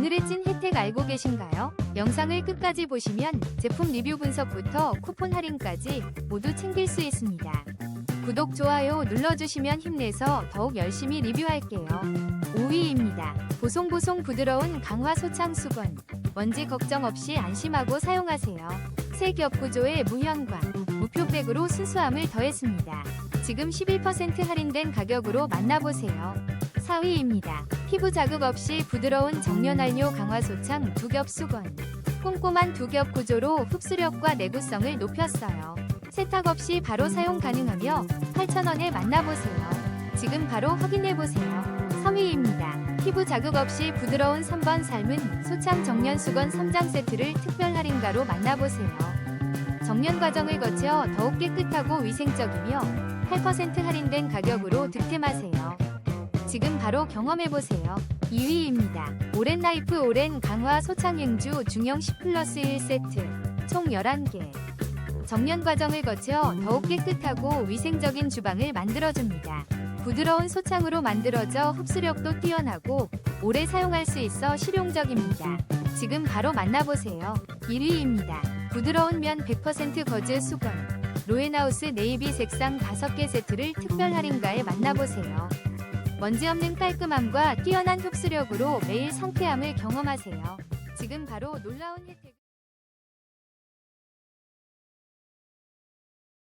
오늘의 찐 혜택 알고 계신가요? 영상을 끝까지 보시면 제품 리뷰 분석부터 쿠폰 할인까지 모두 챙길 수 있습니다. 구독, 좋아요 눌러주시면 힘내서 더욱 열심히 리뷰할게요. 5위입니다. 보송보송 부드러운 강화 소창 수건. 먼지 걱정 없이 안심하고 사용하세요. 새 겹구조에 무형광, 무표백으로 순수함을 더했습니다. 지금 11% 할인된 가격으로 만나보세요. 4위입니다. 피부 자극 없이 부드러운 정면활료 강화 소창 두 겹 수건. 꼼꼼한 두 겹 구조로 흡수력과 내구성을 높였어요. 세탁 없이 바로 사용 가능하며 8,000원에 만나보세요. 지금 바로 확인해보세요. 3위입니다. 피부 자극 없이 부드러운 3번 삶은 소창 정년 수건 3장 세트를 특별 할인가로 만나보세요. 정년 과정을 거쳐 더욱 깨끗하고 위생적이며 8% 할인된 가격으로 득템하세요. 지금 바로 경험해보세요. 2위입니다. 오렌 라이프 오렌 강화 소창행주 중형 10 플러스 1 세트 총 11개 정년 과정을 거쳐 더욱 깨끗하고 위생적인 주방을 만들어줍니다. 부드러운 소창으로 만들어져 흡수력도 뛰어나고 오래 사용할 수 있어 실용적입니다. 지금 바로 만나보세요. 1위입니다. 부드러운 면 100% 거즈 수건 로엔하우스 네이비 색상 5개 세트를 특별 할인가에 만나보세요. 먼지 없는 깔끔함과 뛰어난 흡수력으로 매일 상쾌함을 경험하세요. 지금 바로 놀라운 혜택을